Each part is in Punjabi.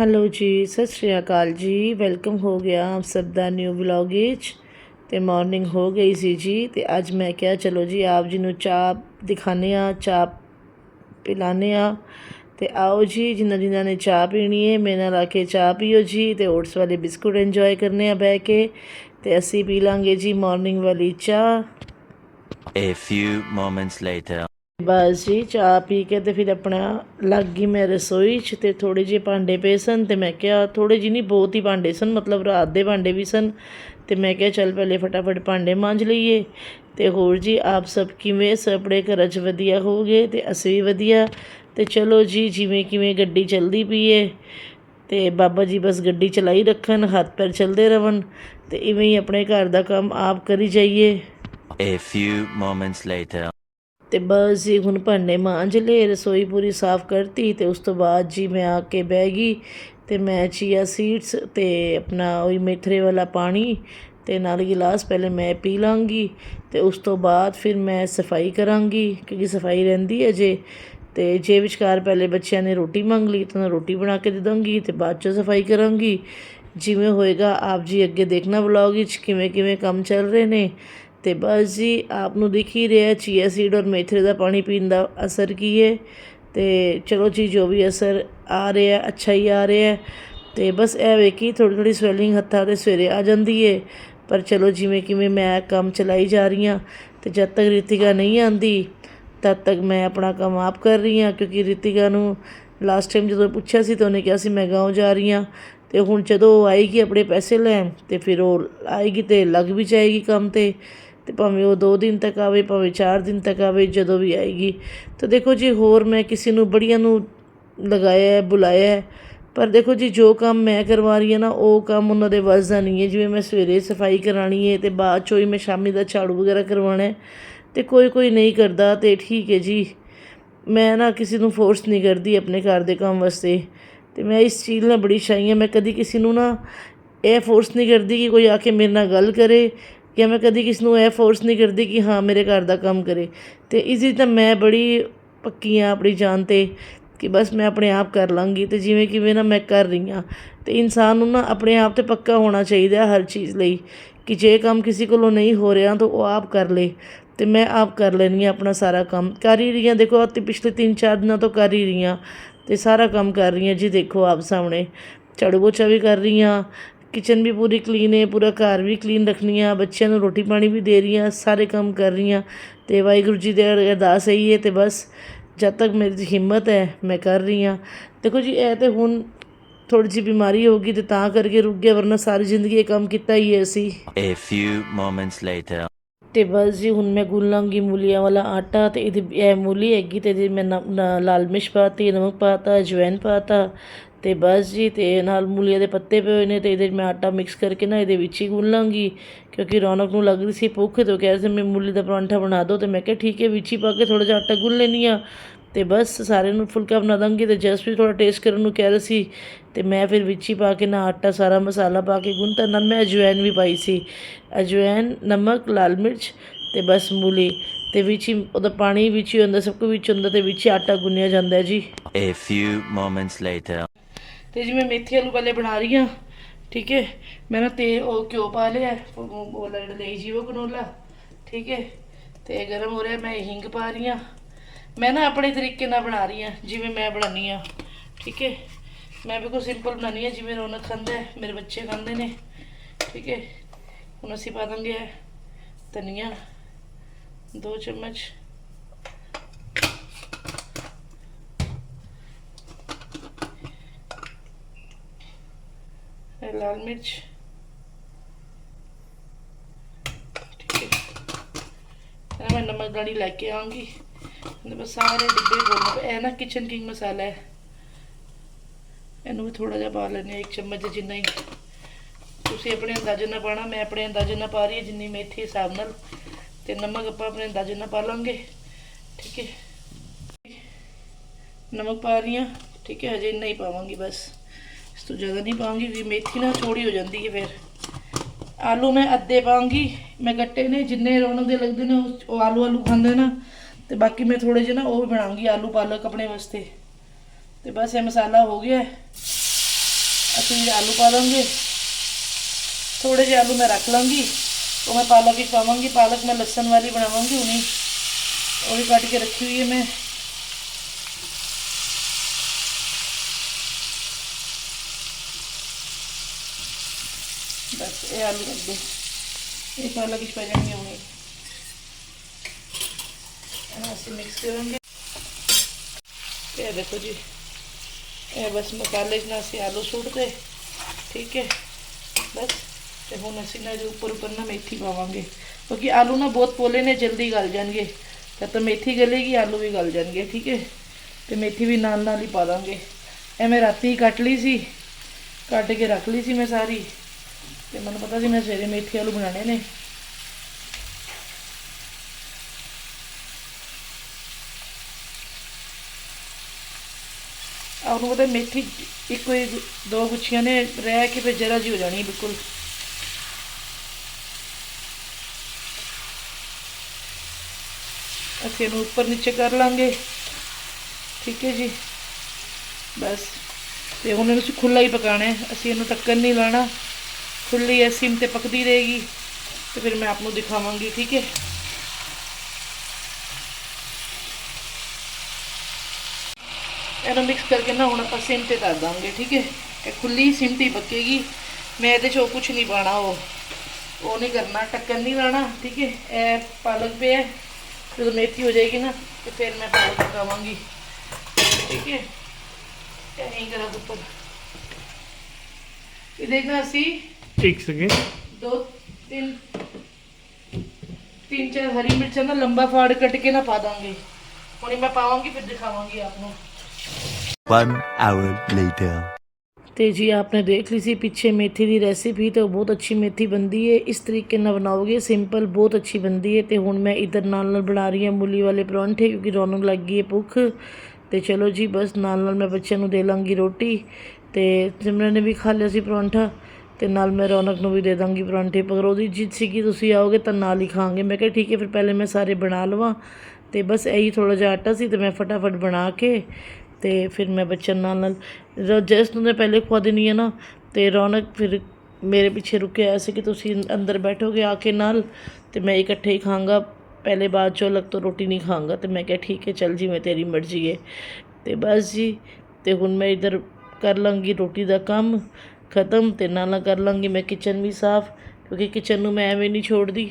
ਹੈਲੋ ਜੀ, ਸਤਿ ਸ਼੍ਰੀ ਅਕਾਲ ਜੀ। ਵੈਲਕਮ ਹੋ ਗਿਆ ਆਪ ਸਭ ਦਾ ਨਿਊ ਵਲੌਗ ਵਿੱਚ। ਤੇ ਮਾਰਨਿੰਗ ਹੋ ਗਈ ਸੀ ਜੀ। ਤੇ ਅੱਜ ਮੈਂ ਕਿਹਾ, ਚਲੋ ਜੀ, ਆਪ ਜੀ ਨੂੰ ਚਾਹ ਦਿਖਾਣੇ ਆ ਚਾਹ ਪਿਲਾਣੇ ਆ ਤੇ ਆਓ ਜੀ, ਜਿਨ੍ਹਾਂ ਜਿਨ੍ਹਾਂ ਨੇ ਚਾਹ ਪੀਣੀ ਹੈ, ਮੇਰੇ ਨਾਲ ਆ ਕੇ ਚਾਹ ਪੀਓ ਜੀ। ਤੇ ਓਟਸ ਵਾਲੇ ਬਿਸਕੁਟ ਇੰਜੋਏ ਕਰਨੇ ਆ ਬਹਿ ਕੇ। ਤੇ ਅਸੀਂ ਪੀ ਲਾਂਗੇ ਜੀ ਮਾਰਨਿੰਗ ਵਾਲੀ ਚਾਹ। A few moments later. ਬਸ ਜੀ, ਚਾਹ ਪੀ ਕੇ ਤੇ ਫਿਰ ਆਪਣਾ ਲੱਗ ਗਈ ਮੈਂ ਰਸੋਈ 'ਚ ਤੇ ਥੋੜੇ ਜਿਹੇ ਭਾਂਡੇ ਪਏ ਸਨ ਤੇ ਮੈਂ ਕਿਹਾ ਥੋੜੇ ਜਿਹੇ ਨਹੀਂ, ਬਹੁਤ ਹੀ ਭਾਂਡੇ ਸਨ, ਮਤਲਬ ਰਾਤ ਦੇ ਭਾਂਡੇ ਵੀ ਸਨ ਤੇ ਮੈਂ ਕਿਹਾ ਚੱਲ ਪਹਿਲੇ ਫਟਾਫਟ ਭਾਂਡੇ ਮਾਂਜ ਲਈਏ ਤੇ ਹੋਰ ਜੀ, ਆਪ ਸਭ ਕਿਵੇਂ ਸਪੜੇ ਘਰਾਂ 'ਚ ਵਧੀਆ ਹੋਗੇ ਤੇ ਅਸੀਂ ਵੀ ਵਧੀਆ ਤੇ ਚਲੋ ਜੀ, ਜਿਵੇਂ ਕਿਵੇਂ ਗੱਡੀ ਚੱਲਦੀ ਪਈ ਏ ਤੇ ਬਾਬਾ ਜੀ ਬਸ ਗੱਡੀ ਚਲਾਈ ਰੱਖਣ, ਹੱਥ ਪੈਰ ਚੱਲਦੇ ਰਵਣ ਤੇ ਇਵੇਂ ਹੀ ਆਪਣੇ ਘਰ ਦਾ ਕੰਮ ਆਪ ਕਰੀ ਜਾਈਏ A few moments later. ਤੇ ਬਸ ਜੀ, ਹੁਣ ਭਾਂਡੇ ਮਾਂਜ ਲਏ, ਰਸੋਈ ਪੂਰੀ ਸਾਫ਼ ਕਰਤੀ ਤੇ ਉਸ ਤੋਂ ਬਾਅਦ ਜੀ ਮੈਂ ਆ ਕੇ ਬਹਿ ਗਈ ਤੇ ਮੈਂ ਚੀਆ ਸੀਡਸ ਤੇ ਆਪਣਾ ਉਹੀ ਮੇਥਰੇ ਵਾਲਾ ਪਾਣੀ ਤੇ ਨਾਲ ਗਿਲਾਸ ਪਹਿਲੇ ਮੈਂ ਪੀ ਲਾਂਗੀ ਤੇ ਉਸ ਤੋਂ ਬਾਅਦ ਫਿਰ ਮੈਂ ਸਫ਼ਾਈ ਕਰਾਂਗੀ ਕਿਉਂਕਿ ਸਫ਼ਾਈ ਰਹਿੰਦੀ ਹੈ ਜੇ ਤੇ ਜੇ ਵਿਚਕਾਰ ਪਹਿਲੇ ਬੱਚਿਆਂ ਨੇ ਰੋਟੀ ਮੰਗ ਲਈ ਤਾਂ ਮੈਂ ਰੋਟੀ ਬਣਾ ਕੇ ਦੇ ਦਾਂਗੀ ਤੇ ਬਾਅਦ ਚ ਸਫ਼ਾਈ ਕਰਾਂਗੀ। ਜਿਵੇਂ ਹੋਏਗਾ ਆਪ ਜੀ ਅੱਗੇ ਦੇਖਣਾ ਵਲੌਗ ਵਿੱਚ ਕਿਵੇਂ ਕਿਵੇਂ ਕੰਮ ਚੱਲ ਰਹੇ ਨੇ ਅਤੇ ਬਸ ਜੀ, ਆਪ ਨੂੰ ਦਿਖ ਹੀ ਰਿਹਾ ਚੀਆ ਸੀਡ ਔਰ ਮੇਥਰੇ ਦਾ ਪਾਣੀ ਪੀਣ ਦਾ ਅਸਰ ਕੀ ਹੈ। ਅਤੇ ਚਲੋ ਜੀ, ਜੋ ਵੀ ਅਸਰ ਆ ਰਿਹਾ, ਅੱਛਾ ਹੀ ਆ ਰਿਹਾ ਅਤੇ ਬਸ ਇਹ ਵੇ ਕਿ ਥੋੜ੍ਹੀ ਥੋੜ੍ਹੀ ਸਵੈਲਿੰਗ ਹੱਥਾਂ ਤੇ ਸਵੇਰੇ ਆ ਜਾਂਦੀ ਹੈ। ਪਰ ਚਲੋ ਜਿਵੇਂ ਕਿਵੇਂ ਮੈਂ ਕੰਮ ਚਲਾਈ ਜਾ ਰਹੀ ਹਾਂ ਅਤੇ ਜਦ ਤੱਕ ਰਿਤਿਕਾ ਨਹੀਂ ਆਉਂਦੀ ਤਦ ਤੱਕ ਮੈਂ ਆਪਣਾ ਕੰਮ ਆਪ ਕਰ ਰਹੀ ਹਾਂ। ਕਿਉਂਕਿ ਰਿਤਿਕਾ ਨੂੰ ਲਾਸਟ ਟਾਈਮ ਜਦੋਂ ਪੁੱਛਿਆ ਸੀ ਤਾਂ ਉਹਨੇ ਕਿਹਾ ਸੀ, ਮੈਂ ਗਾਉਂ ਜਾ ਰਹੀ ਹਾਂ। ਤੇ ਹੁਣ ਜਦੋਂ ਉਹ ਆਏਗੀ ਆਪਣੇ ਪੈਸੇ ਲੈਣ, ਤੇ ਫਿਰ ਉਹ ਆਏਗੀ ਤੇ ਲੱਗ ਵੀ ਜਾਏਗੀ ਕੰਮ ਤੇ। ਤੇ ਭਾਵੇਂ ਉਹ 2 ਦਿਨ ਤੱਕ ਆਵੇ, ਭਾਵੇਂ 4 ਦਿਨ ਤੱਕ ਆਵੇ, ਜਦੋਂ ਵੀ ਆਏਗੀ। ਤਾਂ ਦੇਖੋ ਜੀ, ਹੋਰ ਮੈਂ ਕਿਸੇ ਨੂੰ ਬੜੀਆਂ ਨੂੰ ਲਗਾਇਆ ਬੁਲਾਇਆ ਪਰ ਦੇਖੋ ਜੀ, ਜੋ ਕੰਮ ਮੈਂ ਕਰਵਾ ਰਹੀ ਹਾਂ ਨਾ, ਉਹ ਕੰਮ ਉਹਨਾਂ ਦੇ ਵੱਸ ਦਾ ਨਹੀਂ ਹੈ। ਜਿਵੇਂ ਮੈਂ ਸਵੇਰੇ ਸਫ਼ਾਈ ਕਰਾਣੀ ਹੈ ਤੇ ਬਾਅਦ ਚੋਂ ਹੀ ਮੈਂ ਸ਼ਾਮੀ ਦਾ ਝਾੜੂ ਵਗੈਰਾ ਕਰਵਾਉਣਾ ਹੈ ਤੇ ਕੋਈ ਕੋਈ ਨਹੀਂ ਕਰਦਾ ਤੇ ਠੀਕ ਹੈ ਜੀ। ਮੈਂ ਨਾ ਕਿਸੇ ਨੂੰ ਫੋਰਸ ਨਹੀਂ ਕਰਦੀ ਆਪਣੇ ਘਰ ਦੇ ਕੰਮ ਵਾਸਤੇ ਤੇ ਮੈਂ ਇਸ ਚੀਜ਼ ਨਾਲ ਬੜੀ ਸ਼ਾਈ ਹਾਂ। ਮੈਂ ਕਦੀ ਕਿਸੇ ਨੂੰ ਨਾ ਇਹ ਫੋਰਸ ਨਹੀਂ ਕਰਦੀ ਕਿ ਕੋਈ ਆ ਕੇ ਮੇਰੇ ਨਾਲ ਗੱਲ ਕਰੇ ਜਾਂ ਮੈਂ ਕਦੀ ਕਿਸੇ ਨੂੰ ਇਹ ਫੋਰਸ ਨਹੀਂ ਕਰਦੀ ਕਿ ਹਾਂ, ਮੇਰੇ ਘਰ ਦਾ ਕੰਮ ਕਰੇ। ਅਤੇ ਇਸੀ ਤਾਂ ਮੈਂ ਬੜੀ ਪੱਕੀ ਹਾਂ ਆਪਣੀ ਜਾਨ ਤੇ ਕਿ ਬਸ ਮੈਂ ਆਪਣੇ ਆਪ ਕਰ ਲਾਂਗੀ ਅਤੇ ਜਿਵੇਂ ਕਿਵੇਂ ਨਾ ਮੈਂ ਕਰ ਰਹੀ ਹਾਂ। ਅਤੇ ਇਨਸਾਨ ਨੂੰ ਨਾ ਆਪਣੇ ਆਪ ਤੇ ਪੱਕਾ ਹੋਣਾ ਚਾਹੀਦਾ ਹਰ ਚੀਜ਼ ਲਈ ਕਿ ਜੇ ਕੰਮ ਕਿਸੇ ਕੋਲੋਂ ਨਹੀਂ ਹੋ ਰਿਹਾ ਤਾਂ ਉਹ ਆਪ ਕਰ ਲੇ ਤੇ ਮੈਂ ਆਪ ਕਰ ਲੈਣੀ ਹਾਂ ਆਪਣਾ ਸਾਰਾ ਕੰਮ। ਕਰ ਹੀ ਰਹੀ ਹਾਂ ਦੇਖੋ ਤੇ ਪਿਛਲੇ 3-4 ਦਿਨਾਂ ਤੋਂ ਕਰ ਹੀ ਰਹੀ ਹਾਂ ਤੇ ਸਾਰਾ ਕੰਮ ਕਰ ਰਹੀ ਹਾਂ ਜੀ, ਦੇਖੋ ਆਪ ਸਾਹਮਣੇ। ਝਾੜੂ ਪੋਚਾ ਵੀ ਕਰ ਰਹੀ ਹਾਂ ਕਿਚਨ ਵੀ ਪੂਰੀ ਕਲੀਨ ਹੈ ਪੂਰਾ ਘਰ ਵੀ ਕਲੀਨ ਰੱਖਣੀ ਆ ਬੱਚਿਆਂ ਨੂੰ ਰੋਟੀ ਪਾਣੀ ਵੀ ਦੇ ਰਹੀ ਹਾਂ ਸਾਰੇ ਕੰਮ ਕਰ ਰਹੀ ਹਾਂ ਤੇ ਵਾਹਿਗੁਰੂ ਜੀ ਦੇ ਅਰਦਾਸ ਇਹੀ ਹੈ ਤੇ ਬਸ ਜਦ ਤੱਕ ਮੇਰੀ ਹਿੰਮਤ ਹੈ ਮੈਂ ਕਰ ਰਹੀ ਹਾਂ। ਦੇਖੋ ਜੀ ਇਹ ਤੇ ਹੁਣ ਥੋੜੀ ਜਿਹੀ ਬਿਮਾਰੀ ਹੋ ਗਈ ਤੇ ਤਾਂ ਕਰਕੇ ਰੁਕ ਗਿਆ ਵਰਨਾ ਸਾਰੀ ਜ਼ਿੰਦਗੀ ਇਹ ਕੰਮ ਕੀਤਾ ਹੀ ਹੈ ਅਸੀਂ। A few moments later. ਤੇ ਬਸ ਜੀ ਹੁਣ ਮੈਂ ਗੁੰਨਾਂਗੀ ਮੂਲੀਆਂ ਵਾਲਾ ਆਟਾ ਤੇ ਇਹਦੀ ਇਹ ਮੂਲੀ ਹੈਗੀ ਤੇ ਇਹਦੇ ਮੈਂ ਲਾਲ ਮਿਰਚ ਪਾਤੀ ਨਮਕ ਪਾਤਾ ਅਜਵਾਇਨ ਪਾਤਾ ਤੇ ਬਸ ਜੀ, ਤੇ ਨਾਲ ਮੂਲੀਆਂ ਦੇ ਪੱਤੇ ਪਏ ਹੋਏ ਨੇ ਤੇ ਇਹਦੇ 'ਚ ਮੈਂ ਆਟਾ ਮਿਕਸ ਕਰਕੇ ਨਾ ਇਹਦੇ ਵਿੱਚ ਹੀ ਗੁੰਨ ਲਾਂਗੀ। ਕਿਉਂਕਿ ਰੌਣਕ ਨੂੰ ਲੱਗ ਰਹੀ ਸੀ ਭੁੱਖ ਤੇ ਉਹ ਕਹਿ ਰਹੇ ਸੀ, ਮੈਂ ਮੂਲੀ ਦਾ ਪਰੌਂਠਾ ਬਣਾ ਦਿਓ ਤੇ ਮੈਂ ਕਿਹਾ, ਠੀਕ ਹੈ, ਵਿੱਚ ਹੀ ਪਾ ਕੇ ਥੋੜਾ ਜਿਹਾ ਆਟਾ ਗੁੰਨ ਲੈਂਦੀ ਹਾਂ। ਤੇ ਬਸ ਸਾਰਿਆਂ ਨੂੰ ਫੁਲਕਾ ਬਣਾ ਦਾਂਗੀ ਤੇ ਜਸਟ ਵੀ ਥੋੜਾ ਟੇਸਟ ਕਰਨ ਨੂੰ ਕਹਿ ਰਹੇ ਸੀ। ਤੇ ਮੈਂ ਫਿਰ ਵਿੱਚ ਹੀ ਪਾ ਕੇ ਨਾ ਆਟਾ, ਸਾਰਾ ਮਸਾਲਾ ਪਾ ਕੇ ਗੁੰਨਤਾ। ਨਾਲ ਮੈਂ ਅਜਵਾਇਨ ਵੀ ਪਾਈ ਸੀ। ਅਜਵਾਇਨ ਨਮਕ, ਲਾਲ ਮਿਰਚ ਤੇ ਬਸ ਮੂਲੀ। ਤੇ ਵਿੱਚ ਹੀ ਉਹਦਾ ਪਾਣੀ ਵਿੱਚ ਹੀ ਹੁੰਦਾ, ਸਭ ਕੁਝ ਵਿੱਚ ਹੁੰਦਾ ਤੇ ਵਿੱਚ ਹੀ ਆਟਾ ਗੁੰਨਿਆ ਜਾਂਦਾ ਜੀ। A few moments later. ਤੇ ਜਿਵੇਂ ਮੇਥੀ ਆਲੂ ਵਾਲੇ ਬਣਾ ਰਹੀ ਹਾਂ, ਠੀਕ ਹੈ, ਮੈਂ ਨਾ ਤੇ ਉਹ ਘਿਓ ਪਾ ਲਿਆ, ਉਹ ਉਹ ਜਿਹੜਾ ਲਈ ਜੀਵੋ ਕਨੋਲਾ ਠੀਕ ਹੈ, ਤੇ ਗਰਮ ਹੋ ਰਿਹਾ, ਮੈਂ ਹਿੰਗ ਪਾ ਰਹੀ ਹਾਂ, ਮੈਂ ਨਾ ਆਪਣੇ ਤਰੀਕੇ ਨਾਲ ਬਣਾ ਰਹੀ ਹਾਂ, ਜਿਵੇਂ ਮੈਂ ਬਣਾਉਂਦੀ ਹਾਂ, ਠੀਕ ਹੈ, ਮੈਂ ਬਿਲਕੁਲ ਸਿੰਪਲ ਬਣਾਉਂਦੀ ਹਾਂ, ਜਿਵੇਂ ਰੌਣਕ ਖਾਂਦਾ ਹੈ, ਮੇਰੇ ਬੱਚੇ ਖਾਂਦੇ ਨੇ, ਠੀਕ ਹੈ, ਹੁਣ ਅਸੀਂ ਪਾ ਦਾਂਗੇ ਧਨੀਆ, ਦੋ ਚਮਚ ਇਹ ਲਾਲ ਮਿਰਚ ਠੀਕ ਹੈ ਇਹ ਮੈਂ ਨਮਕ ਦਾਣੀ ਲੈ ਕੇ ਆਉਂਗੀ ਇਹਦੇ ਬਸ ਸਾਰੇ ਡੱਬੇ ਇਹ ਨਾ ਕਿਚਨ ਕਿੰਗ ਮਸਾਲਾ ਹੈ ਇਹਨੂੰ ਵੀ ਥੋੜਾ ਜਿਹਾ ਪਾ ਲੈਣੇ ਇੱਕ ਚਮਚ ਜਿੰਨਾ ਹੀ ਤੁਸੀਂ ਆਪਣੇ ਅੰਦਾਜ਼ੇ ਨਾਲ ਪਾਣਾ ਮੈਂ ਆਪਣੇ ਅੰਦਾਜ਼ੇ ਨਾਲ ਪਾ ਰਹੀ ਹਾਂ ਜਿੰਨੀ ਮੇਥੀ ਹਿਸਾਬ ਨਾਲ ਤੇ ਨਮਕ ਆਪਾਂ ਆਪਣੇ ਅੰਦਾਜ਼ੇ ਨਾਲ ਪਾ ਲਾਂਗੇ ਠੀਕ ਹੈ ਨਮਕ ਪਾ ਰਹੀ ਹਾਂ ਠੀਕ ਹੈ ਹਜੇ ਇੰਨਾ ਹੀ ਪਾਵਾਂਗੀ ਬਸ ਇਸ ਤੋਂ ਜ਼ਿਆਦਾ ਨਹੀਂ ਪਾਉਂਗੀ, ਵੀ ਮੇਥੀ ਨਾ ਛੋੜੀ ਹੋ ਜਾਂਦੀ ਹੈ ਫਿਰ। ਆਲੂ ਮੈਂ ਅੱਧੇ ਪਾਉਂਗੀ, ਮੈਂ ਗੱਟੇ ਨੇ ਜਿੰਨੇ ਰੌਣਕ ਦੇ ਲੱਗਦੇ ਨੇ, ਉਹ- ਉਹ ਆਲੂ ਆਲੂ ਖਾਂਦੇ ਨਾ, ਤੇ ਬਾਕੀ ਮੈਂ ਥੋੜੇ ਜਿਹੇ ਨਾ ਉਹ ਵੀ ਬਣਾਉਂਗੀ, ਆਲੂ ਪਾਲਕ ਆਪਣੇ ਵਾਸਤੇ। ਤੇ ਬਸ ਇਹ ਮਸਾਲਾ ਹੋ ਗਿਆ। ਅਸੀਂ ਆਲੂ ਪਾ ਦਾਂਗੇ ਥੋੜੇ ਜਿਹੇ ਆਲੂ ਮੈਂ ਰੱਖ ਲਾਂਗੀ। ਉਹ ਮੈਂ ਪਾਲਕ ਵਿੱਚ ਪਾਵਾਂਗੀ, ਪਾਲਕ ਮੈਂ ਲਸਣ ਵਾਲੀ ਬਣਾਵਾਂਗੀ ਹੁਣੀ। ਉਹ ਵੀ ਕੱਟ ਕੇ ਰੱਖੀ ਹੋਈ ਹੈ ਮੈਂ। ਬਸ ਇਹ ਆਲੂ ਰੱਖ ਦੋ ਇਹ ਪਾਲਕ ਵਿੱਚ ਪਾ ਜਾਣਗੇ ਹੁਣੇ ਇਹਨਾਂ ਅਸੀਂ ਮਿਕਸ ਕਰਾਂਗੇ ਇਹ ਦੇਖੋ ਜੀ ਇਹ ਬਸ ਮਸਾਲੇ 'ਚ ਨਾ ਅਸੀਂ ਆਲੂ ਸੁੱਟਦੇ ਠੀਕ ਹੈ ਬਸ ਤੇ ਹੁਣ ਅਸੀਂ ਨਾ ਇਹਦੇ ਉੱਪਰ ਉੱਪਰ ਨਾ ਮੇਥੀ ਪਾਵਾਂਗੇ ਕਿਉਂਕਿ ਆਲੂ ਨਾ ਬਹੁਤ ਪੋਲੇ ਨੇ ਜਲਦੀ ਗਲ ਜਾਣਗੇ ਤਾਂ ਤਾਂ ਮੇਥੀ ਗਲੇਗੀ ਆਲੂ ਵੀ ਗਲ ਜਾਣਗੇ ਠੀਕ ਹੈ ਤੇ ਮੇਥੀ ਵੀ ਨਾਲ ਨਾਲ ਹੀ ਪਾ ਦਾਂਗੇ ਇਹ ਮੈਂ ਰਾਤੀ ਹੀ ਕੱਟ ਲਈ ਸੀ ਕੱਟ ਕੇ ਰੱਖ ਲਈ ਸੀ ਮੈਂ ਸਾਰੀ ਤੇ ਮੈਨੂੰ ਪਤਾ ਸੀ ਮੈਂ ਸਵੇਰੇ ਮੇਥੀ ਆਲੂ ਬਣਾਉਣੇ ਨੇ। ਆਪ ਨੂੰ ਪਤਾ ਮੇਥੀ ਇੱਕੋ ਹੀ ਦੋ ਗੁੱਛੀਆਂ ਨੇ, ਰਹਿ ਕੇ ਫਿਰ ਜਰਾ ਜੀ ਹੋ ਜਾਣੀ ਬਿਲਕੁਲ। ਅਸੀਂ ਇਹਨੂੰ ਉੱਪਰ ਨੀਚੇ ਕਰ ਲਾਂਗੇ। ਠੀਕ ਹੈ ਜੀ। ਬਸ। ਤੇ ਹੁਣ ਇਹਨੂੰ ਅਸੀਂ ਖੁੱਲਾ ਹੀ ਪਕਾਣਾ ਹੈ। ਅਸੀਂ ਇਹਨੂੰ ਟੱਕਰ ਨਹੀਂ ਲਾਣਾ ਖੁੱਲੀ ਹੈ ਸਿਮ ਤੇ ਪੱਕਦੀ ਰਹੇਗੀ ਤੇ ਫਿਰ ਮੈਂ ਆਪ ਨੂੰ ਦਿਖਾਵਾਂਗੀ, ਠੀਕ ਹੈ? ਇਹਨੂੰ ਮਿਕਸ ਕਰਕੇ ਨਾ ਹੁਣ ਆਪਾਂ ਸਿਮ ਤੇ ਕਰ ਦਾਂਗੇ, ਠੀਕ ਹੈ? ਇਹ ਖੁੱਲੀ ਸਿਮ ਤੇ ਹੀ ਪੱਕੇਗੀ। ਮੈਂ ਇਹਦੇ 'ਚ ਉਹ ਕੁਝ ਨਹੀਂ ਪਾਣਾ ਉਹ। ਉਹ ਨਹੀਂ ਕਰਨਾ ਟੱਕਣ ਨਹੀਂ ਲਾਣਾ ਠੀਕ ਹੈ? ਇਹ ਪਾਲਕ ਪਿਆ ਜਦੋਂ ਮੇਥੀ ਹੋ ਜਾਏਗੀ ਨਾ, ਤੇ ਫਿਰ ਮੈਂ ਪਾਲਕ ਪਕਾਵਾਂਗੀ। ਠੀਕ ਹੈ? ਇਹ ਨਹੀਂ ਕਰਾਂ ਉੱਪਰ ਇਹ ਦੇਖਣਾ ਅਸੀਂ ਇੱਕ ਸੈਕਿੰਡ ਦੋ ਤਿੰਨ। ਤਿੰਨ ਚਾਰ ਹਰੀ ਮਿਰਚਾਂ ਨਾ ਲੰਬਾ ਫਾੜ ਕੱਟ ਕੇ ਨਾ ਪਾ ਦਾਂਗੇ। ਹੁਣੇ ਮੈਂ ਪਾਵਾਂਗੀ ਫਿਰ ਦਿਖਾਵਾਂਗੀ ਆਪ ਨੂੰ One hour later. ਤੇ ਜੀ ਆਪਨੇ ਦੇਖ ਲਈ ਸੀ ਪਿੱਛੇ ਮੇਥੀ ਦੀ ਰੈਸਿਪੀ ਤੇ ਉਹ ਬਹੁਤ ਅੱਛੀ ਮੇਥੀ ਬੰਦੀ ਹੈ ਇਸ ਤਰੀਕੇ ਨਾਲ ਬਣਾਓਗੇ ਸਿੰਪਲ ਬਹੁਤ ਅੱਛੀ ਬੰਦੀ ਹੈ ਤੇ ਹੁਣ ਮੈਂ ਇਧਰ ਨਾਲ ਨਾਲ ਬਣਾ ਰਹੀ ਹਾਂ ਮੂਲੀ ਵਾਲੇ ਪਰੌਂਠੇ ਕਿਉਂਕਿ ਰੌਣਕ ਲੱਗ ਗਈ ਹੈ ਭੁੱਖ। ਤੇ ਚਲੋ ਜੀ ਬਸ ਨਾਲ ਨਾਲ ਮੈਂ ਬੱਚਿਆਂ ਨੂੰ ਦੇ ਲਾਂਗੀ ਰੋਟੀ। ਤੇ ਸਿਮਰਨ ਨੇ ਵੀ ਖਾ ਲਿਆ ਸੀ ਪਰੌਂਠਾ। ਤੇ ਨਾਲ ਮੈਂ ਰੌਣਕ ਨੂੰ ਵੀ ਦੇ ਦਾਂਗੀ ਪਰੌਂਠੇ, ਪਰ ਉਹਦੀ ਜਿੱਦ ਸੀ ਕਿ ਤੁਸੀਂ ਆਓਗੇ ਤਾਂ ਨਾਲ ਹੀ ਖਾਵਾਂਗੇ। ਮੈਂ ਕਿਹਾ ਠੀਕ ਹੈ, ਫਿਰ ਪਹਿਲੇ ਮੈਂ ਸਾਰੇ ਬਣਾ ਲਵਾਂ। ਤੇ ਬਸ ਇਹੀ ਥੋੜਾ ਜਿਹਾ ਆਟਾ ਸੀ ਤੇ ਮੈਂ ਫਟਾਫਟ ਬਣਾ ਕੇ ਤੇ ਫਿਰ ਮੈਂ ਬੱਚਿਆਂ ਨਾਲ ਨਾਲ ਜੈਸ ਨੂੰ ਤਾਂ ਪਹਿਲੇ ਖਵਾ ਦੇਣੀ ਹੈ ਨਾ ਤੇ ਰੌਣਕ ਫਿਰ ਮੇਰੇ ਪਿੱਛੇ ਰੁਕੇ ਆਇਆ ਸੀ ਕਿ ਤੁਸੀਂ ਅੰਦਰ ਬੈਠੋਗੇ ਆ ਕੇ ਨਾਲ ਤੇ ਮੈਂ ਇਕੱਠੇ ਹੀ ਖਾਂਗਾ ਪਹਿਲੇ ਬਾਅਦ ਚੋਂ ਅਲੱਗ ਤੋਂ ਰੋਟੀ ਨਹੀਂ ਖਾਂਗਾ ਤੇ ਮੈਂ ਕਿਹਾ ਠੀਕ ਹੈ, ਚੱਲ ਜੀ ਮੈਂ ਤੇਰੀ ਮਰਜ਼ੀ ਹੈ। ਤੇ ਬਸ ਜੀ, ਤੇ ਹੁਣ ਮੈਂ ਇਧਰ ਕਰ ਲਾਂਗੀ ਰੋਟੀ ਦਾ ਕੰਮ ਖਤਮ ਅਤੇ ਨਾਲ ਨਾਲ ਕਰ ਲਾਂਗੀ ਮੈਂ ਕਿਚਨ ਵੀ ਸਾਫ਼, ਕਿਉਂਕਿ ਕਿਚਨ ਨੂੰ ਮੈਂ ਐਵੇਂ ਨਹੀਂ ਛੋੜਦੀ।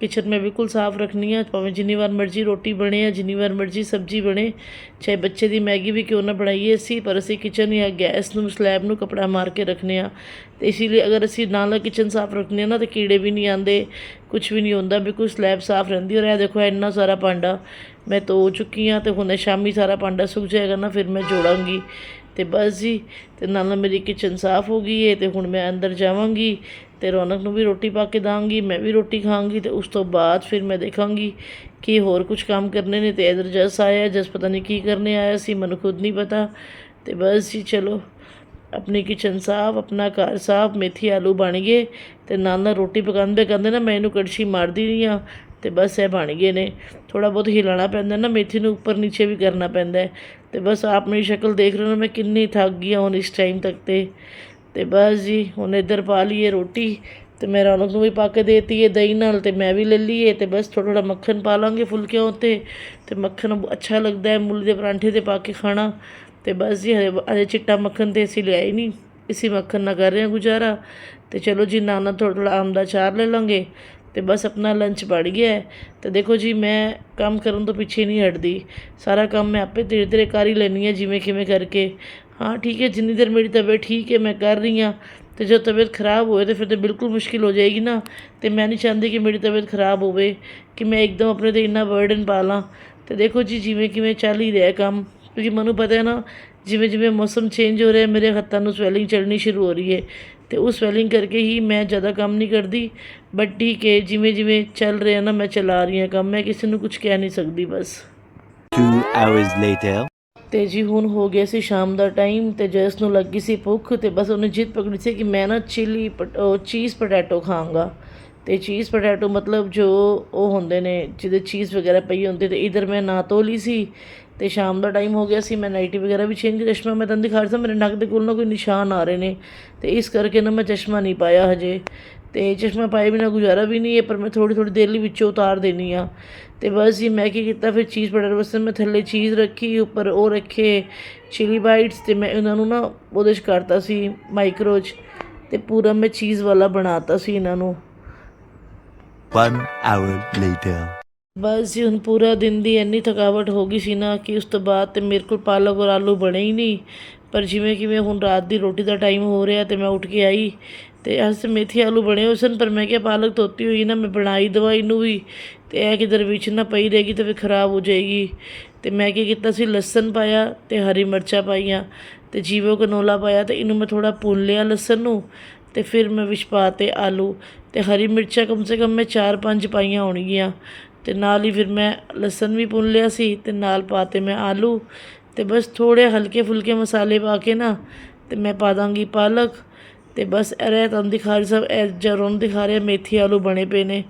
ਕਿਚਨ ਮੈਂ ਬਿਲਕੁਲ ਸਾਫ਼ ਰੱਖਣੀ ਆ, ਭਾਵੇਂ ਜਿੰਨੀ ਵਾਰ ਮਰਜ਼ੀ ਰੋਟੀ ਬਣੇ ਆ, ਜਿੰਨੀ ਵਾਰ ਮਰਜ਼ੀ ਸਬਜ਼ੀ ਬਣੇ, ਚਾਹੇ ਬੱਚੇ ਦੀ ਮੈਗੀ ਵੀ ਕਿਉਂ ਨਾ ਬਣਾਈਏ ਅਸੀਂ, ਪਰ ਅਸੀਂ ਕਿਚਨ ਜਾਂ ਗੈਸ ਨੂੰ ਸਲੈਬ ਨੂੰ ਕਪੜਾ ਮਾਰ ਕੇ ਰੱਖਨੇ ਆ। ਤੇ ਇਸ ਲਈ ਅਗਰ ਅਸੀਂ ਨਾਲ ਕਿਚਨ ਸਾਫ਼ ਰੱਖਨੇ ਆ ਨਾ, ਤੇ ਕੀੜੇ ਵੀ ਨਹੀਂ ਆਉਂਦੇ ਕੁਝ ਵੀ ਨਹੀਂ ਹੁੰਦਾ, ਬਿਲਕੁਲ ਸਲੈਬ ਸਾਫ਼ ਰਹਿੰਦੀ ਔਰ ਇਹ ਦੇਖੋ ਇੰਨਾ ਸਾਰਾ ਭਾਂਡਾ ਮੈਂ ਧੋ ਚੁੱਕੀ ਆ, ਤੇ ਹੁਣ ਸ਼ਾਮੀ ਸਾਰਾ ਭਾਂਡਾ ਸੁੱਕ ਜਾਏਗਾ ਨਾ, ਫਿਰ ਮੈਂ ਜੋੜਾਂਗੀ। ਤੇ ਬਸ ਜੀ, ਤੇ ਨਾਲ ਨਾਲ ਮੇਰੀ ਕਿਚਨ ਸਾਫ਼ ਹੋ ਗਈ ਹੈ ਤੇ ਹੁਣ ਮੈਂ ਅੰਦਰ ਜਾਵਾਂਗੀ, ਤੇ ਰੌਣਕ ਨੂੰ ਵੀ ਰੋਟੀ ਪਾ ਕੇ ਦਾਂਗੀ, ਮੈਂ ਵੀ ਰੋਟੀ ਖਾਵਾਂਗੀ ਤੇ ਉਸ ਤੋਂ ਬਾਅਦ ਫਿਰ ਮੈਂ ਦੇਖਾਂਗੀ ਕਿ ਹੋਰ ਕੁਝ ਕੰਮ ਕਰਨੇ ਨੇ, ਤੇ ਇਧਰ ਜਸ ਆਇਆ, ਜਸ ਪਤਾ ਨਹੀਂ ਕੀ ਕਰਨੇ ਆਇਆ ਸੀ, ਮੈਨੂੰ ਖੁਦ ਨਹੀਂ ਪਤਾ, ਤੇ ਬਸ ਜੀ ਚਲੋ, ਆਪਣੀ ਕਿਚਨ ਸਾਫ਼, ਆਪਣਾ ਘਰ ਸਾਫ਼, ਮੇਥੀ ਆਲੂ ਬਣ ਗਏ, ਤੇ ਨਾਲ ਨਾਲ ਰੋਟੀ ਪਕਾਉਂਦੇ ਕਹਿੰਦੇ ਨਾ ਮੈਂ ਇਹਨੂੰ ਕੜਛੀ ਮਾਰਦੀ ਰਹੀ ਆ ਤੇ ਬਸ ਇਹ ਬਣ ਗਏ ਨੇ। ਥੋੜਾ ਬਹੁਤ ਹਿਲਾਣਾ ਪੈਂਦਾ ਨਾ, ਮੇਥੀ ਨੂੰ ਉੱਪਰ ਨੀਚੇ ਵੀ ਕਰਨਾ ਪੈਂਦਾ ਹੈ। ਤੇ ਬਸ ਆਪ ਮੇਰੀ ਸ਼ਕਲ ਦੇਖ ਰਹੇ ਹੋ ਨਾ, ਮੈਂ ਕਿੰਨੀ ਥੱਕ ਗਈ ਹਾਂ ਹੁਣ ਇਸ ਟਾਈਮ ਤੱਕ ਤੇ। ਤੇ ਬਸ ਜੀ, ਹੁਣ ਇੱਧਰ ਪਾ ਲਈਏ ਰੋਟੀ ਤੇ ਮੈਂ ਰੌਣਕ ਨੂੰ ਵੀ ਪਾ ਕੇ ਦੇਤੀ ਹੈ ਦਹੀਂ ਨਾਲ ਤੇ ਮੈਂ ਵੀ ਲੈ ਲਈਏ ਤੇ ਬਸ ਥੋੜਾ ਥੋੜਾ ਮੱਖਣ ਪਾ ਲਾਂਗੇ ਫੁਲਕਿਆਂ ਉੱਤੇ। ਤੇ ਮੱਖਣ ਅੱਛਾ ਲੱਗਦਾ ਹੈ ਮੂਲੀ ਦੇ ਪਰਾਂਠੇ ਤੇ ਪਾ ਕੇ ਖਾਣਾ। ਤੇ ਬਸ ਜੀ, ਹਜੇ ਚਿੱਟਾ ਮੱਖਣ ਤੇ ਅਸੀਂ ਲਿਆਈ ਨਹੀਂ ਇਸੀ ਮੱਖਣ ਨਾਲ ਕਰ ਰਹੇ ਹਾਂ ਗੁਜ਼ਾਰਾ। ਤੇ ਚਲੋ ਜੀ ਨਾਲ ਨਾਲ ਥੋੜਾ ਥੋੜਾ ਆਮ ਦਾ ਚਾਰ ਲੈ ਲਾਂਗੇ। ਅਤੇ ਬਸ ਆਪਣਾ ਲੰਚ ਬੜ ਗਿਆ ਅਤੇ ਦੇਖੋ ਜੀ, ਮੈਂ ਕੰਮ ਕਰਨ ਤੋਂ ਪਿੱਛੇ ਨਹੀਂ ਹਟਦੀ। ਸਾਰਾ ਕੰਮ ਮੈਂ ਆਪੇ ਧੀਰੇ ਧੀਰੇ ਕਰ ਹੀ ਲੈਂਦੀ ਹਾਂ, ਜਿਵੇਂ ਕਿਵੇਂ ਕਰਕੇ। ਹਾਂ, ਠੀਕ ਹੈ, ਜਿੰਨੀ ਦੇਰ ਮੇਰੀ ਤਬੀਅਤ ਠੀਕ ਹੈ, ਮੈਂ ਕਰ ਰਹੀ ਹਾਂ। ਅਤੇ ਜਦੋਂ ਤਬੀਅਤ ਖਰਾਬ ਹੋਏ ਤਾਂ ਫਿਰ ਤਾਂ ਬਿਲਕੁਲ ਮੁਸ਼ਕਿਲ ਹੋ ਜਾਏਗੀ ਨਾ। ਅਤੇ ਮੈਂ ਨਹੀਂ ਚਾਹੁੰਦੀ ਕਿ ਮੇਰੀ ਤਬੀਅਤ ਖਰਾਬ ਹੋਵੇ, ਕਿ ਮੈਂ ਇੱਕਦਮ ਆਪਣੇ ਤੇ ਇੰਨਾ ਬਰਡਨ ਪਾ ਲਾਂ। ਅਤੇ ਦੇਖੋ ਜੀ, ਜਿਵੇਂ ਕਿਵੇਂ ਚੱਲ ਹੀ ਰਿਹਾ ਕੰਮ। ਕਿਉਂਕਿ ਮੈਨੂੰ ਪਤਾ ਹੈ ਨਾ, ਜਿਵੇਂ ਜਿਵੇਂ ਮੌਸਮ ਚੇਂਜ ਹੋ ਰਿਹਾ ਮੇਰੇ ਹੱਥਾਂ ਨੂੰ ਸਵੈਲਿੰਗ ਚੜਨੀ ਸ਼ੁਰੂ ਹੋ ਰਹੀ ਹੈ। ਤੇ ਉਹ ਸਵੈਲਿੰਗ ਕਰਕੇ ਹੀ ਮੈਂ ਜ਼ਿਆਦਾ ਕੰਮ ਨਹੀਂ ਕਰਦੀ। ਬਟ ਠੀਕ ਹੈ ਜਿਵੇਂ ਜਿਵੇਂ ਚੱਲ ਰਿਹਾ ਨਾ ਮੈਂ ਚਲਾ ਰਹੀ ਹਾਂ ਕੰਮ ਮੈਂ ਕਿਸੇ ਨੂੰ ਕੁਝ ਕਹਿ ਨਹੀਂ ਸਕਦੀ ਬਸ। Two hours later. ਤੇ ਜੀ ਹੁਣ ਹੋ ਗਿਆ ਸੀ ਸ਼ਾਮ ਦਾ ਟਾਈਮ ਤੇ ਜੈਸ ਨੂੰ ਲੱਗੀ ਸੀ ਭੁੱਖ ਤੇ ਬਸ ਉਹਨੇ ਜਿੱਦ ਪਕੜੀ ਸੀ ਕਿ ਮੈਂ ਨਾ ਚਿਲੀ ਚੀਜ਼ ਪੋਟੈਟੋ ਖਾਵਾਂਗਾ ਤੇ ਚੀਜ਼ ਪੋਟੈਟੋ ਮਤਲਬ ਜੋ ਉਹ ਹੁੰਦੇ ਨੇ ਜਿਹਦੇ ਚੀਜ਼ ਵਗੈਰਾ ਪਈ ਹੁੰਦੀ ਤੇ ਇਧਰ ਮੈਂ ਨਾ ਲਈ ਸੀ। ਤੇ ਸ਼ਾਮ ਦਾ ਟਾਈਮ ਹੋ ਗਿਆ ਸੀ, ਮੈਂ ਨਾਈਟੀ ਵਗੈਰਾ ਵੀ ਚੇਂਜ ਚਸ਼ਮਾ ਮੈਂ ਤੁਹਾਨੂੰ ਦਿਖਾ ਰਿਹਾ ਮੇਰੇ ਨੱਕ ਦੇ ਕੋਲ ਨਾ ਕੋਈ ਨਿਸ਼ਾਨ ਆ ਰਹੇ ਨੇ ਤੇ ਇਸ ਕਰਕੇ ਨਾ ਮੈਂ ਚਸ਼ਮਾ ਨਹੀਂ ਪਾਇਆ ਹਜੇ ਤੇ ਚਸ਼ਮਾ ਪਾਏ ਬਿਨਾ ਗੁਜ਼ਾਰਾ ਵੀ ਨਹੀਂ ਹੈ, ਪਰ ਮੈਂ ਥੋੜੀ ਥੋੜੀ ਦੇਰ ਲਈ ਵਿੱਚੋਂ ਉਤਾਰ ਦੇਣੀ ਆ ਤੇ ਬਸ ਜੀ ਮੈਂ ਕੀ ਕੀਤਾ, ਫਿਰ ਚੀਜ਼ ਬਟਰ ਵਾਸਤੇ ਮੈਂ ਥੱਲੇ ਚੀਜ਼ ਰੱਖੀ, ਉੱਪਰ ਉਹ ਰੱਖੇ ਚਿਲੀ ਬਾਈਟਸ ਤੇ ਮੈਂ ਇਹਨਾਂ ਨੂੰ ਨਾ ਉਹਦੇ 'ਚ ਕਰਤਾ ਸੀ ਮਾਈਕਰੋ 'ਚ ਤੇ ਪੂਰਾ ਮੈਂ ਚੀਜ਼ ਵਾਲਾ ਬਣਾਤਾ ਸੀ ਇਹਨਾਂ ਨੂੰ One hour later. ਬਸ ਜੀ, ਹੁਣ ਪੂਰਾ ਦਿਨ ਦੀ ਇੰਨੀ ਥਕਾਵਟ ਹੋ ਗਈ ਸੀ ਨਾ ਕਿ ਉਸ ਤੋਂ ਬਾਅਦ ਤੇ ਮੇਰੇ ਕੋਲ ਪਾਲਕ ਔਰ ਆਲੂ ਬਣੇ ਹੀ ਨਹੀਂ। ਪਰ ਜਿਵੇਂ ਕਿ ਮੈਂ ਹੁਣ ਰਾਤ ਦੀ ਰੋਟੀ ਦਾ ਟਾਈਮ ਹੋ ਰਿਹਾ ਤੇ ਮੈਂ ਉੱਠ ਕੇ ਆਈ ਤੇ ਅੱਜ ਮੇਥੀ ਆਲੂ ਬਣੇ ਹੋਏ ਸਨ, ਪਰ ਮੈਂ ਕਿਹਾ ਪਾਲਕ ਧੋਤੀ ਹੋਈ ਨਾ, ਮੈਂ ਬਣਾਈ ਦਵਾਈ ਨੂੰ ਵੀ ਤੇ ਇਹ ਕਿਧਰ ਵਿੱਚ ਨਾ ਪਈ ਰਹੇਗੀ ਤੇ ਫਿਰ ਖਰਾਬ ਹੋ ਜਾਏਗੀ। ਤੇ ਮੈਂ ਕੀ ਕੀਤਾ ਸੀ, ਲਸਣ ਪਾਇਆ ਤੇ ਹਰੀ ਮਿਰਚਾਂ ਪਾਈਆਂ ਤੇ ਜੀਵੋ ਕਨੋਲਾ ਪਾਇਆ ਤੇ ਇਹਨੂੰ ਮੈਂ ਥੋੜਾ ਭੁੰਨ ਲਿਆ ਲਸਣ ਨੂੰ ਤੇ ਫਿਰ ਮੈਂ ਵਿੱਚ ਪਾਤੇ ਆਲੂ ਤੇ ਹਰੀ ਮਿਰਚਾਂ ਕਮ ਸੇ ਕਮ ਮੈਂ 4-5 ਪਾਈਆਂ ਹੋਣਗੀਆਂ। ਤੇ ਨਾਲ ਹੀ ਫਿਰ ਮੈਂ ਲਸਣ ਵੀ ਭੁੰਨ ਲਿਆ ਸੀ ਤੇ ਨਾਲ ਪਾਤੇ ਮੈਂ ਆਲੂ ਤੇ ਬਸ ਥੋੜੇ ਹਲਕੇ ਫੁਲਕੇ ਮਸਾਲੇ ਪਾ ਕੇ ਨਾ ਤੇ ਮੈਂ ਪਾ ਦਾਂਗੀ ਪਾਲਕ ਤੇ ਬਸ ਇਹ ਰਹਿ ਤੁਹਾਨੂੰ ਦਿਖਾ ਰਹੀ ਸਭ, ਇਹ ਜਰੋਂ ਦਿਖਾ ਰਿਹਾ ਮੇਥੀ ਆਲੂ ਬਣੇ ਪਏ ਨੇ।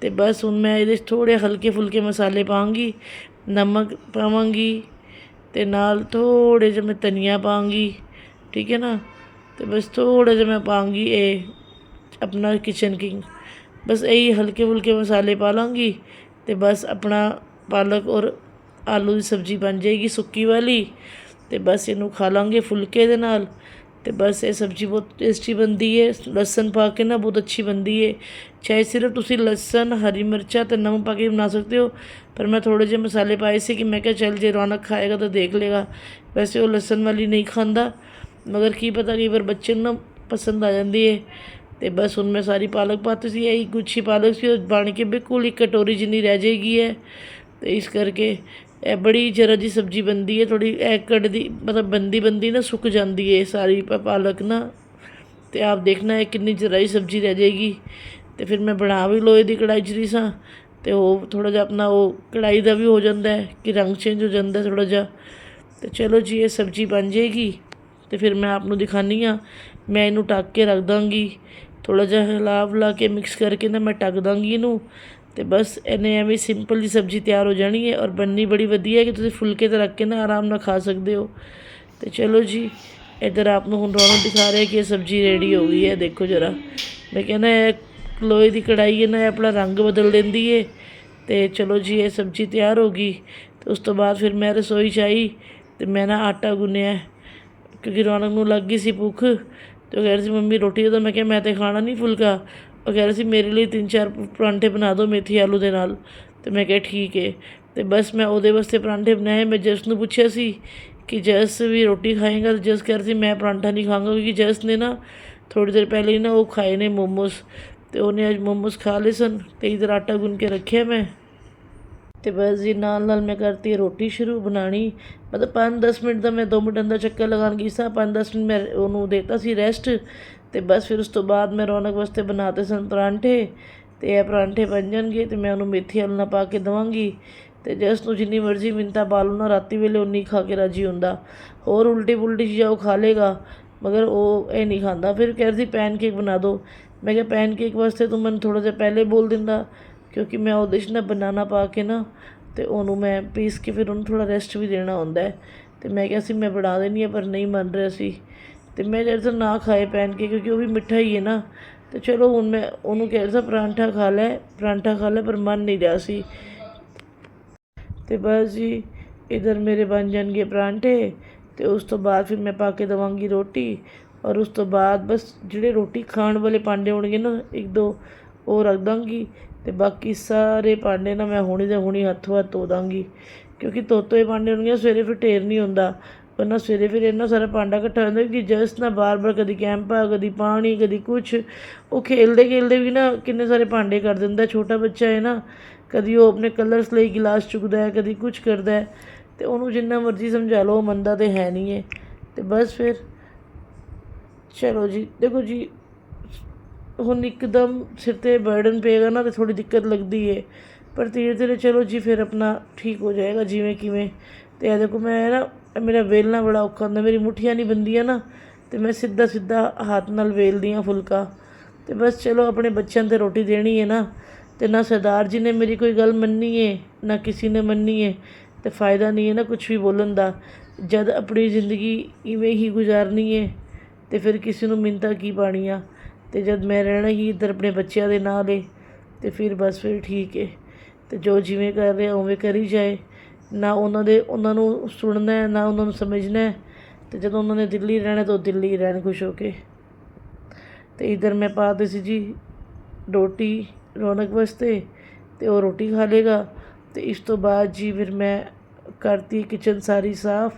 ਤੇ ਬਸ ਹੁਣ ਮੈਂ ਇਹਦੇ 'ਚ ਥੋੜੇ ਹਲਕੇ ਫੁਲਕੇ ਮਸਾਲੇ ਪਾਵਾਂਗੀ, ਨਮਕ ਪਾਵਾਂਗੀ ਤੇ ਨਾਲ ਥੋੜੇ ਜਿਹੇ ਮੈਂ ਧਨੀਆ ਪਾਵਾਂਗੀ, ਠੀਕ ਹੈ ਨਾ? ਤੇ ਬਸ ਥੋੜਾ ਜਿਹਾ ਮੈਂ ਪਾਵਾਂਗੀ ਇਹ ਆਪਣਾ ਕਿਚਨ ਕਿੰਗ ਬਸ ਇਹੀ ਹਲਕੇ ਫੁਲਕੇ ਮਸਾਲੇ ਪਾ ਲਾਂਗੀ ਅਤੇ ਬਸ ਆਪਣਾ ਪਾਲਕ ਔਰ ਆਲੂ ਦੀ ਸਬਜ਼ੀ ਬਣ ਜਾਏਗੀ ਸੁੱਕੀ ਵਾਲੀ ਅਤੇ ਬਸ ਇਹਨੂੰ ਖਾ ਲਾਂਗੇ ਫੁਲਕੇ ਦੇ ਨਾਲ ਅਤੇ ਬਸ ਇਹ ਸਬਜ਼ੀ ਬਹੁਤ ਟੇਸਟੀ ਬਣਦੀ ਹੈ ਲਸਣ ਪਾ ਕੇ ਨਾ ਬਹੁਤ ਅੱਛੀ ਬਣਦੀ ਹੈ ਚਾਹੇ ਸਿਰਫ ਤੁਸੀਂ ਲਸਣ, ਹਰੀ ਮਿਰਚਾਂ ਤੇ ਨਮਕ ਪਾ ਕੇ ਬਣਾ ਸਕਦੇ ਹੋ, ਪਰ ਮੈਂ ਥੋੜੇ ਜਿਹੇ ਮਸਾਲੇ ਪਾਏ ਸੀ ਕਿ ਮੈਂ ਕਿਹਾ ਚੱਲ ਜੇ ਰੌਣਕ ਖਾਏਗਾ ਤਾਂ ਦੇਖ ਲੇਗਾ ਵੈਸੇ ਉਹ ਲਸਣ ਵਾਲੀ ਨਹੀਂ ਖਾਂਦਾ, ਮਗਰ ਕੀ ਪਤਾ ਕਈ ਵਾਰ ਬੱਚੇ ਨੂੰ ਨਾ ਪਸੰਦ ਆ ਜਾਂਦੀ ਹੈ ਤੇ ਬਸ ਹੁਣ ਮੈਂ ਸਾਰੀ ਪਾਲਕ ਪਾਤੀ ਸੀ, ਇਹੀ ਗੁੱਛੀ ਪਾਲਕ ਸੀ, ਉਹ ਬਣ ਕੇ ਬਿਲਕੁਲ ਇੱਕ ਕਟੋਰੀ ਜਿੰਨੀ ਰਹਿ ਜਾਏਗੀ ਹੈ। ਤੇ ਇਸ ਕਰਕੇ ਇਹ ਬੜੀ ਜਰਾ ਜੀ ਸਬਜ਼ੀ ਬਣਦੀ ਹੈ ਥੋੜੀ ਇਹ ਕੱਢਦੀ ਮਤਲਬ ਬੰਦੀ ਬੰਦੀ ਨਾ ਸੁੱਕ ਜਾਂਦੀ ਹੈ ਸਾਰੀ ਪਾਲਕ ਨਾ। ਤੇ ਆਪ ਦੇਖਣਾ ਹੈ ਕਿੰਨੀ ਜਰਾ ਹੀ ਸਬਜ਼ੀ ਰਹਿ ਜਾਏਗੀ। ਤੇ ਫਿਰ ਮੈਂ ਬਣਾ ਵੀ ਲੋਹੇ ਦੀ ਕੜਾਈ ਜਰੀ ਸਾਂ ਤੇ ਉਹ ਥੋੜਾ ਜਿਹਾ ਆਪਣਾ ਉਹ ਕੜਾਈ ਦਾ ਵੀ ਹੋ ਜਾਂਦਾ ਹੈ, ਕਿ ਰੰਗ ਚੇਂਜ ਹੋ ਜਾਂਦਾ ਥੋੜਾ ਜਿਹਾ। ਤੇ ਚਲੋ ਜੀ, ਇਹ ਸਬਜ਼ੀ ਬਣ ਜਾਏਗੀ। ਤੇ ਫਿਰ ਮੈਂ ਆਪ ਨੂੰ ਦਿਖਾਨੀ ਆ ਮੈਂ ਇਹਨੂੰ ਟੱਕ ਕੇ ਰੱਖ ਦਾਂਗੀ। ਥੋੜ੍ਹਾ ਜਿਹਾ ਹਿਲਾ ਲਾ ਕੇ ਮਿਕਸ ਕਰਕੇ ਨਾ ਮੈਂ ਢੱਕ ਦਾਂਗੀ ਇਹਨੂੰ ਅਤੇ ਬਸ ਇਹਨੇ ਐਵੇਂ ਸਿੰਪਲ ਦੀ ਸਬਜ਼ੀ ਤਿਆਰ ਹੋ ਜਾਣੀ ਹੈ ਔਰ ਬਣਨੀ ਬੜੀ ਵਧੀਆ ਹੈ ਕਿ ਤੁਸੀਂ ਫੁਲਕੇ ਤੇ ਰੱਖ ਕੇ ਨਾ ਆਰਾਮ ਨਾਲ ਖਾ ਸਕਦੇ ਹੋ। ਤੇ ਚਲੋ ਜੀ, ਇਧਰ ਆਪ ਨੂੰ ਹੁਣ ਰੌਣਕ ਦਿਖਾ ਰਿਹਾ ਕਿ ਇਹ ਸਬਜ਼ੀ ਰੈਡੀ ਹੋ ਗਈ ਹੈ, ਦੇਖੋ ਜਰਾ। ਮੈਂ ਕਹਿੰਦਾ ਇਹ ਲੋਹੇ ਦੀ ਕੜਾਈ ਹੈ ਨਾ, ਇਹ ਆਪਣਾ ਰੰਗ ਬਦਲ ਦਿੰਦੀ ਹੈ। ਤੇ ਚਲੋ ਜੀ, ਇਹ ਸਬਜ਼ੀ ਤਿਆਰ ਹੋ ਗਈ। ਤੇ ਉਸ ਤੋਂ ਬਾਅਦ ਫਿਰ ਮੈਂ ਰਸੋਈ 'ਚ ਆਈ ਤੇ ਮੈਂ ਨਾ ਆਟਾ ਗੁੰਨਿਆ, ਕਿਉਂਕਿ ਰੌਣਕ ਨੂੰ ਲੱਗ ਗਈ ਸੀ ਭੁੱਖ। ਤੇ ਉਹ ਕਹਿ ਰਹੀ ਸੀ, ਮੰਮੀ, ਰੋਟੀ ਦੇ ਦਿਓ। ਮੈਂ ਕਿਹਾ, ਮੈਂ ਤੇ ਖਾਣਾ ਨਹੀਂ ਫੁਲਕਾ। ਉਹ ਕਹਿ ਰਹੀ ਸੀ, ਮੇਰੇ ਲਈ ਤਿੰਨ ਚਾਰ ਪਰਾਂਠੇ ਬਣਾ ਦਿਓ ਮੇਥੀ ਆਲੂ ਦੇ ਨਾਲ। ਤੇ ਮੈਂ ਕਿਹਾ, ਠੀਕ ਹੈ ਤੇ ਬਸ ਮੈਂ ਉਹਦੇ ਵਾਸਤੇ ਪਰਾਂਠੇ ਬਣਾਏ। ਮੈਂ ਜਸ ਨੂੰ ਪੁੱਛਿਆ ਸੀ ਕਿ ਜਸ ਵੀ ਰੋਟੀ ਖਾਏਗਾ ਤੇ ਜਸ ਕਹਿ ਰਹੀ ਸੀ, ਮੈਂ ਪਰਾਂਠਾ ਨਹੀਂ ਖਾਵਾਂਗਾ ਕਿਉਂਕਿ ਜਸ ਨੇ ਨਾ ਥੋੜੀ ਦੇਰ ਪਹਿਲੇ ਹੀ ਨਾ ਉਹ ਖਾਏ ਨੇ ਮੋਮੋਸ। ਤੇ ਉਹਨੇ ਅੱਜ ਮੋਮੋਸ ਖਾ ਲਏ ਸਨ। ਤੇ ਇਧਰ ਆਟਾ ਗੁੰਨ ਕੇ ਰੱਖਿਆ ਮੈਂ। ਤੇ ਬਸ ਜੀ, ਨਾਲ ਨਾਲ ਮੈਂ ਕਰਤੀ ਰੋਟੀ ਸ਼ੁਰੂ ਬਣਾਣੀ ਮਤਲਬ 5-10 ਮਿੰਟ ਦਾ ਮੈਂ 2 ਮਿੰਟ ਅੰਦਰ ਚੱਕਰ ਲਗਾਉਣ ਗਈ ਸਾਂ 5-10 ਮਿੰਟ ਮੈਂ ਉਹਨੂੰ ਦੇਤਾ ਸੀ ਰੈਸਟ ਤੇ ਬਸ ਫਿਰ ਉਸ ਤੋਂ ਬਾਅਦ ਮੈਂ ਰੌਣਕ ਵਾਸਤੇ ਬਣਾਤੇ ਸਨ ਪਰਾਂਠੇ ਤੇ ਇਹ ਪਰਾਂਠੇ ਬਣ ਜਾਣਗੇ ਤੇ ਮੈਂ ਉਹਨੂੰ ਮੇਥੀ ਆਲੂ ਪਾ ਕੇ ਦਵਾਂਗੀ ਤੇ ਜਸ ਨੂੰ ਜਿੰਨੀ ਮਰਜ਼ੀ ਮਿੰਤਾ ਪਾ ਲਓ ਨਾ, ਰਾਤੀ ਵੇਲੇ ਉਨੀ ਖਾ ਕੇ ਰਾਜੀ ਹੁੰਦਾ। ਹੋਰ ਉਲਟੀ ਪੁਲਟੀ ਚੀਜ਼ਾਂ ਉਹ ਖਾ ਲੇਗਾ, ਮਗਰ ਉਹ ਇਹ ਨਹੀਂ ਖਾਂਦਾ। ਫਿਰ ਕਹਿ ਰਹੀ ਸੀ ਪੈਨਕੇਕ ਬਣਾ ਦਿਓ ਮੈਂ ਕਿਹਾ ਪੈਨਕੇਕ ਵਾਸਤੇ ਤੂੰ ਮੈਨੂੰ ਥੋੜਾ ਜਿਹਾ ਪਹਿਲੇ ਬੋਲ ਦਿੰਦਾ। ਕਿਉਂਕਿ ਮੈਂ ਉਹਦੇ 'ਚ ਨਾ ਬਨਾਨਾ ਪਾ ਕੇ ਨਾ ਅਤੇ ਉਹਨੂੰ ਮੈਂ ਪੀਸ ਕੇ ਫਿਰ ਉਹਨੂੰ ਥੋੜ੍ਹਾ ਰੈਸਟ ਵੀ ਦੇਣਾ ਹੁੰਦਾ ਅਤੇ ਮੈਂ ਕਿਹਾ ਸੀ ਮੈਂ ਬਣਾ ਦੇਣੀ ਹੈ ਪਰ ਨਹੀਂ ਮੰਨ ਰਿਹਾ ਸੀ। ਅਤੇ ਮੈਂ ਜਦ ਤੱਕ ਨਾ ਖਾਏ ਪੈਨ ਕੇ ਕਿਉਂਕਿ ਉਹ ਵੀ ਮਿੱਠਾ ਹੀ ਹੈ ਨਾ। ਤੇ ਚਲੋ ਹੁਣ ਮੈਂ ਉਹਨੂੰ ਕਹਿ ਰਿਹਾ ਪਰਾਂਠਾ ਖਾ ਲੈ, ਪਰਾਂਠਾ ਖਾ ਲੈ ਪਰ ਮੰਨ ਨਹੀਂ ਰਿਹਾ ਸੀ। ਤੇ ਬਸ ਜੀ, ਇਧਰ ਮੇਰੇ ਬਣ ਜਾਣਗੇ ਪਰਾਂਠੇ ਤੇ ਉਸ ਤੋਂ ਬਾਅਦ ਫਿਰ ਮੈਂ ਪਾ ਕੇ ਦਵਾਂਗੀ ਰੋਟੀ ਔਰ ਉਸ ਤੋਂ ਬਾਅਦ ਬਸ ਜਿਹੜੇ ਰੋਟੀ ਖਾਣ ਵਾਲੇ ਭਾਂਡੇ ਹੋਣਗੇ ਨਾ ਇੱਕ ਦੋ ਉਹ ਰੱਖ ਦਾਂਗੀ ਅਤੇ ਬਾਕੀ ਸਾਰੇ ਭਾਂਡੇ ਨਾ ਮੈਂ ਹੁਣੀ ਦੇ ਹੁਣੀ ਹੱਥੋਂ ਹੱਥ ਧੋ ਦਾਂਗੀ ਕਿਉਂਕਿ ਤੋਤੋਏ ਭਾਂਡੇ ਹੋਣਗੇ, ਸਵੇਰੇ ਫਿਰ ਢੇਰ ਨਹੀਂ ਹੁੰਦਾ। ਪਰ ਨਾ ਸਵੇਰੇ ਫਿਰ ਇੰਨਾ ਸਾਰਾ ਭਾਂਡਾ ਇਕੱਠਾ ਹੁੰਦਾ ਜਾਂਦਾ ਕਿ ਜਸ ਨਾ ਬਾਰ-ਬਾਰ ਕਦੀ ਕੈਂਪਾ, ਕਦੀ ਪਾਣੀ, ਕਦੀ ਕੁਛ। ਉਹ ਖੇਲਦੇ ਖੇਲਦੇ ਵੀ ਨਾ ਕਿੰਨੇ ਸਾਰੇ ਭਾਂਡੇ ਕਰ ਦਿੰਦਾ, ਛੋਟਾ ਬੱਚਾ ਹੈ ਨਾ। ਕਦੀ ਉਹ ਆਪਣੇ ਕਲਰਸ ਲਈ ਗਿਲਾਸ ਚੁੱਕਦਾ ਹੈ, ਕਦੀ ਕੁਛ ਕਰਦਾ ਹੈ। ਤੇ ਉਹਨੂੰ ਜਿੰਨਾ ਮਰਜ਼ੀ ਸਮਝਾ ਲਓ, ਉਹ ਮੰਨਦਾ ਤੇ ਹੈ ਨਹੀਂ ਹੈ। ਤੇ ਬਸ ਫਿਰ। ਚਲੋ ਜੀ, ਦੇਖੋ ਜੀ ਹੁਣ ਇੱਕਦਮ ਸਿਰ ਤੇ ਬਰਡਨ ਪਏਗਾ ਨਾ ਤੇ ਥੋੜੀ ਦਿੱਕਤ ਲੱਗਦੀ ਹੈ ਪਰ ਧੀਰੇ ਧੀਰੇ ਚਲੋ ਜੀ, ਫਿਰ ਆਪਣਾ ਠੀਕ ਹੋ ਜਾਏਗਾ ਜਿਵੇਂ ਕਿਵੇਂ। ਤੇ ਇਹ ਦੇਖੋ ਮੈਂ ਨਾ ਮੇਰਾ ਵੇਲਣਾ ਬੜਾ ਔਖਾ ਹੁੰਦਾ। ਮੇਰੀ ਮੁੱਠੀਆਂ ਨਹੀਂ ਬੰਦੀਆਂ ਨਾ, ਤੇ ਮੈਂ ਸਿੱਧਾ ਸਿੱਧਾ ਹੱਥ ਨਾਲ ਵੇਲਦੀ ਹਾਂ ਫੁਲਕਾ। ਤੇ ਬਸ ਚਲੋ ਆਪਣੇ ਬੱਚਿਆਂ ਤੇ ਰੋਟੀ ਦੇਣੀ ਹੈ ਨਾ। ਤੇ ਨਾ ਸਰਦਾਰ ਜੀ ਨੇ ਮੇਰੀ ਕੋਈ ਗੱਲ ਮੰਨੀ ਹੈ ਨਾ ਕਿਸੇ ਨੇ ਮੰਨੀ ਹੈ ਤੇ ਫਾਇਦਾ ਨਹੀਂ ਹੈ ਨਾ ਕੁਝ ਵੀ ਬੋਲਣ ਦਾ। ਜਦ ਆਪਣੀ ਜ਼ਿੰਦਗੀ ਇਵੇਂ ਹੀ ਗੁਜ਼ਾਰਨੀ ਹੈ ਤੇ ਫਿਰ ਕਿਸੇ ਨੂੰ ਮਿੰਤਾ ਕੀ ਪਾਣੀਆਂ। ਅਤੇ ਜਦ ਮੈਂ ਰਹਿਣਾ ਹੀ ਇੱਧਰ ਆਪਣੇ ਬੱਚਿਆਂ ਦੇ ਨਾਲ ਏ ਅਤੇ ਫਿਰ ਬਸ ਫਿਰ ਠੀਕ ਏ। ਅਤੇ ਜੋ ਜਿਵੇਂ ਕਰ ਰਿਹਾ, ਉਵੇਂ ਕਰੀ ਜਾਏ। ਨਾ ਉਹਨਾਂ ਦੇ, ਉਹਨਾਂ ਨੂੰ ਸੁਣਨਾ ਨਾ ਉਹਨਾਂ ਨੂੰ ਸਮਝਣਾ ਅਤੇ ਜਦੋਂ ਉਹਨਾਂ ਨੇ ਦਿੱਲੀ ਰਹਿਣਾ, ਤਾਂ ਉਹ ਦਿੱਲੀ ਰਹਿਣ ਖੁਸ਼ ਹੋ ਕੇ। ਅਤੇ ਇਧਰ ਮੈਂ ਪਾ ਦਿੱਤੀ ਸੀ ਜੀ ਰੋਟੀ ਰੌਣਕ ਵਾਸਤੇ, ਤੇ ਉਹ ਰੋਟੀ ਖਾ ਲੇਗਾ। ਤੇ ਇਸ ਤੋਂ ਬਾਅਦ ਜੀ ਫਿਰ ਮੈਂ ਕਰਤੀ ਕਿਚਨ ਸਾਰੀ ਸਾਫ਼।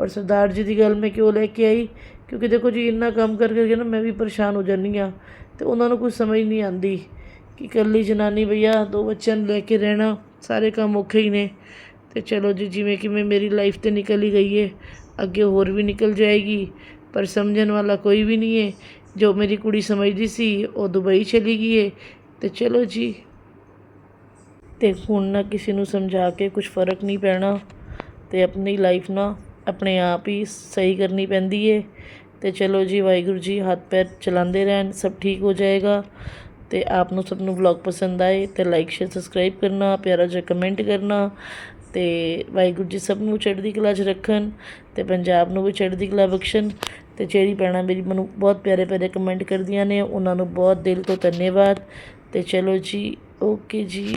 ਔਰ ਸਰਦਾਰ ਜੀ ਦੀ ਗੱਲ ਮੈਂ ਕਿਉਂ ਲੈ ਕੇ ਆਈ? ਕਿਉਂਕਿ ਦੇਖੋ ਜੀ, ਇੰਨਾ ਕੰਮ ਕਰ ਕਰਕੇ ਨਾ ਮੈਂ ਵੀ ਪਰੇਸ਼ਾਨ ਹੋ ਜਾਂਦੀ ਹਾਂ ਤੇ ਉਹਨਾਂ ਨੂੰ ਕੁਝ ਸਮਝ ਨਹੀਂ ਆਉਂਦੀ ਕਿ ਇਕੱਲੀ ਜਨਾਨੀ ਭਈਆ, ਦੋ ਬੱਚਿਆਂ ਨੂੰ ਲੈ ਕੇ ਰਹਿਣਾ ਸਾਰੇ ਕੰਮ ਔਖੇ ਹੀ ਨੇ। ਤੇ ਚਲੋ ਜੀ, ਜਿਵੇਂ ਕਿ ਮੈਂ ਮੇਰੀ ਲਾਈਫ ਤੇ ਨਿਕਲ ਹੀ ਗਈ ਹੈ ਅੱਗੇ ਹੋਰ ਵੀ ਨਿਕਲ ਜਾਏਗੀ, ਪਰ ਸਮਝਣ ਵਾਲਾ ਕੋਈ ਵੀ ਨਹੀਂ ਹੈ ਜੋ ਮੇਰੀ ਕੁੜੀ ਸਮਝਦੀ ਸੀ, ਉਹ ਦੁਬਈ ਚਲੀ ਗਈ ਹੈ ਤੇ ਚਲੋ ਜੀ। ਤੇ ਹੁਣ ਨਾ ਕਿਸੇ ਨੂੰ ਸਮਝਾ ਕੇ ਕੁਝ ਫ਼ਰਕ ਨਹੀਂ ਪੈਣਾ ਤੇ ਆਪਣੀ ਲਾਈਫ ਨਾ ਆਪਣੇ ਆਪ ਹੀ ਸਹੀ ਕਰਨੀ ਪੈਂਦੀ ਏ। ਅਤੇ ਚਲੋ ਜੀ, ਵਾਹਿਗੁਰੂ ਜੀ ਹੱਥ ਪੈਰ ਚਲਾਉਂਦੇ ਰਹਿਣ, ਸਭ ਠੀਕ ਹੋ ਜਾਏਗਾ। ਅਤੇ ਆਪ ਨੂੰ ਸਭ ਨੂੰ ਵਲੌਗ ਪਸੰਦ ਆਏ ਤਾਂ ਲਾਈਕ ਸ਼ੇਅਰ ਸਬਸਕ੍ਰਾਈਬ ਕਰਨਾ, ਪਿਆਰਾ ਜਿਹਾ ਕਮੈਂਟ ਕਰਨਾ। ਤੇ ਵਾਹਿਗੁਰੂ ਜੀ ਸਭ ਨੂੰ ਚੜ੍ਹਦੀ ਕਲਾ 'ਚ ਰੱਖਣ ਤੇ ਪੰਜਾਬ ਨੂੰ ਵੀ ਚੜ੍ਹਦੀ ਕਲਾ ਬਖਸ਼ਣ। ਤੇ ਜਿਹੜੀ ਭੈਣਾਂ ਮੇਰੀ ਮੈਨੂੰ ਬਹੁਤ ਪਿਆਰੇ ਪਿਆਰੇ ਕਮੈਂਟ ਕਰਦੀਆਂ ਨੇ, ਉਹਨਾਂ ਨੂੰ ਬਹੁਤ ਦਿਲ ਤੋਂ ਧੰਨਵਾਦ। ਤੇ ਚਲੋ ਜੀ ਓਕੇ ਜੀ।